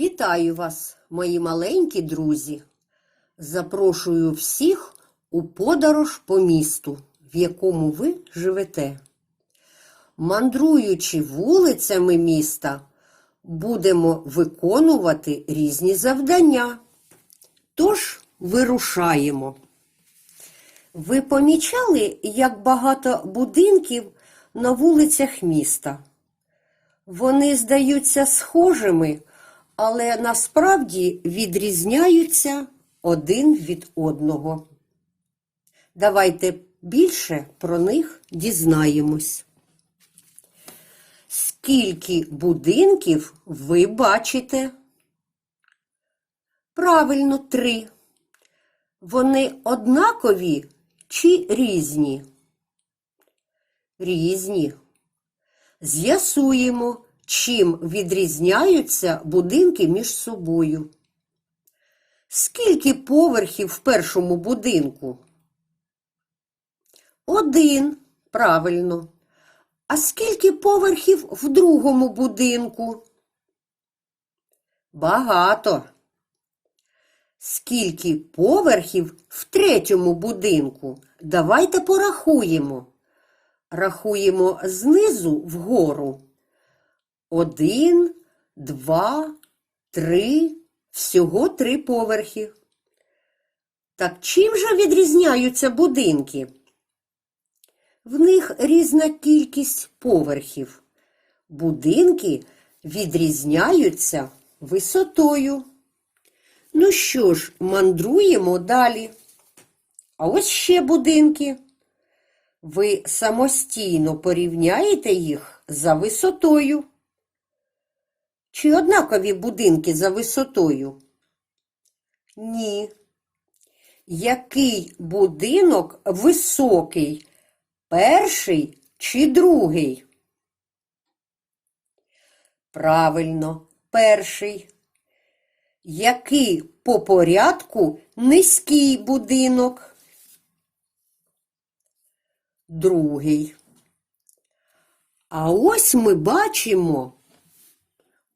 Вітаю вас, мої маленькі друзі. Запрошую всіх у подорож по місту, в якому ви живете. Мандруючи вулицями міста, будемо виконувати різні завдання. Тож вирушаємо. Ви помічали, як багато будинків на вулицях міста? Вони здаються схожими, але насправді відрізняються один від одного. Давайте більше про них дізнаємось. Скільки будинків ви бачите? Правильно, три. Вони однакові чи різні? Різні. З'ясуємо, чим відрізняються будинки між собою. Скільки поверхів в першому будинку? Один, правильно. А скільки поверхів в другому будинку? Багато. Скільки поверхів в третьому будинку? Давайте порахуємо. Рахуємо знизу вгору. Один, два, три, всього три поверхи. Так чим же відрізняються будинки? В них різна кількість поверхів. Будинки відрізняються висотою. Ну що ж, мандруємо далі. А ось ще будинки. Ви самостійно порівняєте їх за висотою. Чи однакові будинки за висотою? Ні. Який будинок високий? Перший чи другий? Правильно, перший. Який по порядку низький будинок? Другий. А ось ми бачимо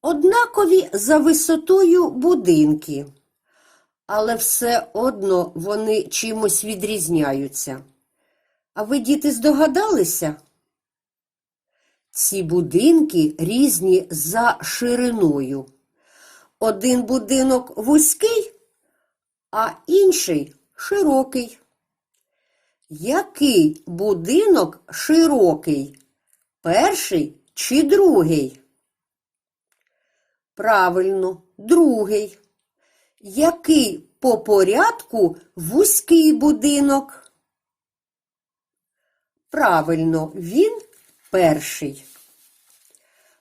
однакові за висотою будинки, але все одно вони чимось відрізняються. А ви, діти, здогадалися? Ці будинки різні за шириною. Один будинок вузький, а інший широкий. Який будинок широкий? Перший чи другий? Правильно, другий. Який по порядку вузький будинок? Правильно, він перший.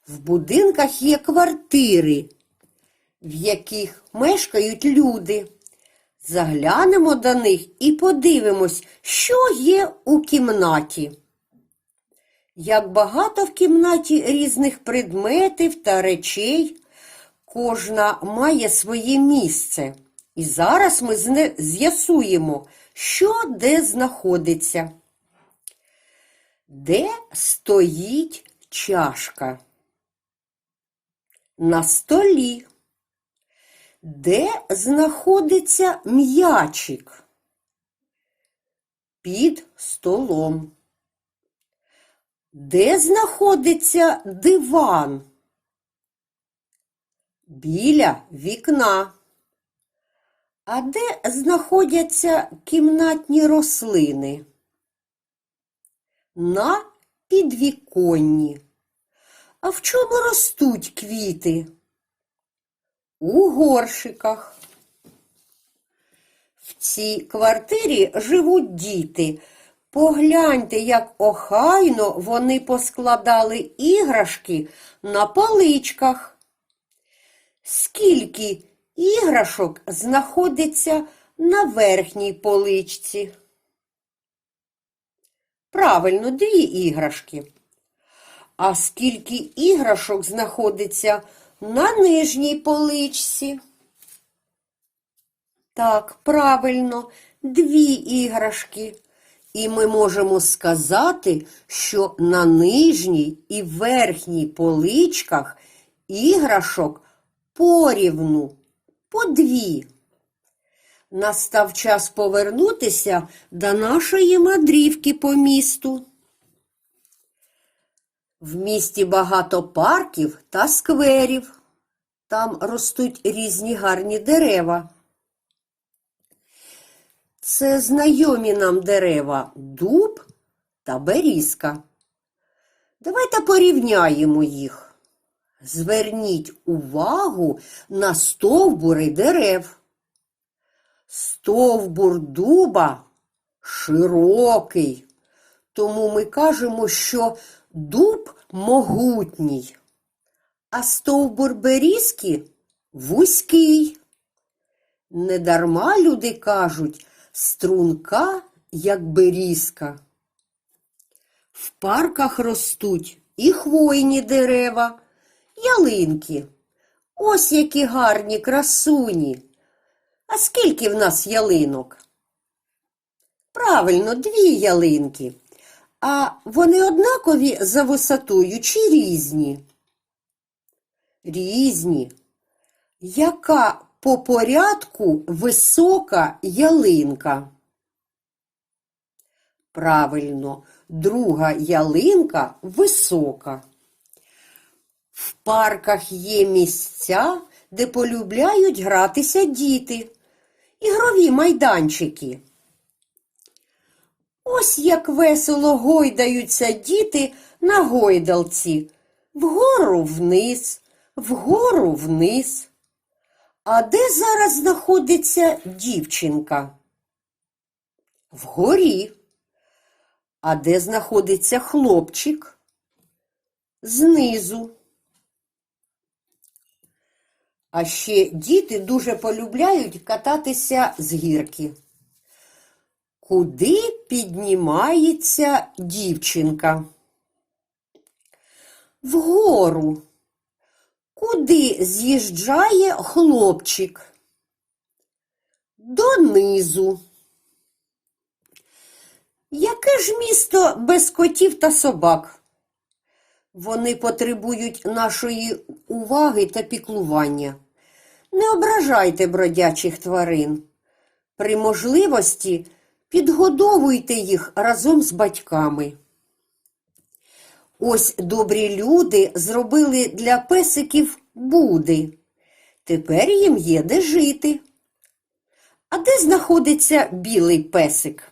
В будинках є квартири, в яких мешкають люди. Заглянемо до них і подивимось, що є у кімнаті. Як багато в кімнаті різних предметів та речей, кожна має своє місце. І зараз ми з'ясуємо, що де знаходиться. Де стоїть чашка? На столі. Де знаходиться м'ячик? Під столом. Де знаходиться диван? Біля вікна. А де знаходяться кімнатні рослини? На підвіконні. А в чому ростуть квіти? У горшиках. В цій квартирі живуть діти. Погляньте, як охайно вони поскладали іграшки на поличках. Скільки іграшок знаходиться на верхній поличці? Правильно, дві іграшки. А скільки іграшок знаходиться на нижній поличці? Так, правильно, дві іграшки. І ми можемо сказати, що на нижній і верхній поличках іграшок порівну, по дві. Настав час повернутися до нашої мандрівки по місту. В місті багато парків та скверів. Там ростуть різні гарні дерева. Це знайомі нам дерева дуб та берізка. Давайте порівняємо їх. Зверніть увагу на стовбури дерев. Стовбур дуба широкий, тому ми кажемо, що дуб могутній, а стовбур берізки вузький. Недарма люди кажуть струнка, як берізка. В парках ростуть і хвойні дерева, ялинки. Ось які гарні красуні. А скільки в нас ялинок? Правильно, дві ялинки. А вони однакові за висотою чи різні? Різні. Яка по порядку висока ялинка? Правильно, друга ялинка висока. В парках є місця, де полюбляють гратися діти, ігрові майданчики. Ось як весело гойдаються діти на гойдалці, вгору вниз, вгору вниз. А де зараз знаходиться дівчинка? Вгорі. А де знаходиться хлопчик? Знизу. А ще діти дуже полюбляють кататися з гірки. Куди піднімається дівчинка? Вгору. Куди з'їжджає хлопчик? Донизу. Яке ж місто без котів та собак? Вони потребують нашої уваги та піклування. Не ображайте бродячих тварин. При можливості підгодовуйте їх разом з батьками. Ось добрі люди зробили для песиків буди. Тепер їм є де жити. А де знаходиться білий песик?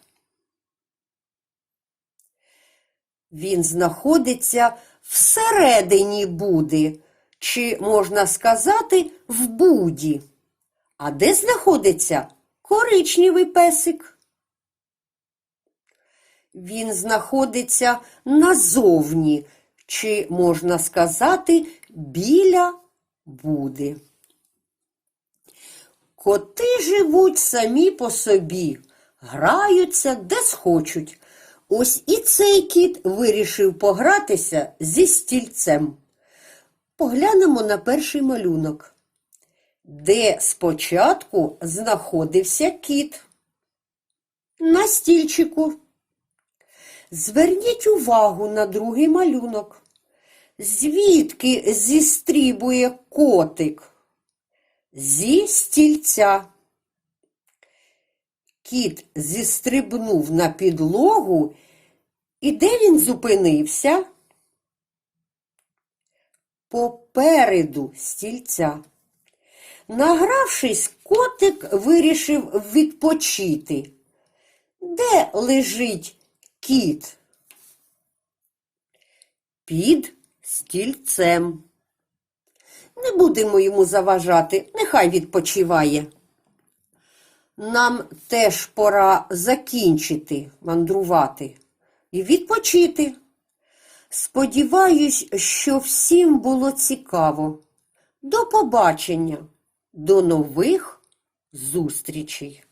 Він знаходиться всередині буди, чи, можна сказати, в буді. А де знаходиться коричневий песик? Він знаходиться назовні, чи, можна сказати, біля буди. Коти живуть самі по собі, граються де схочуть. Ось і цей кіт вирішив погратися зі стільцем. Поглянемо на перший малюнок, де спочатку знаходився кіт. На стільчику. Зверніть увагу на другий малюнок. Звідки зістрібує котик? Зі стільця. Кіт зістрибнув на підлогу, і де він зупинився? Попереду стільця. Награвшись, котик вирішив відпочити. Де лежить кіт? Під стільцем. Не будемо йому заважати, нехай відпочиває. Нам теж пора закінчити мандрувати і відпочити. Сподіваюсь, що всім було цікаво. До побачення, до нових зустрічей!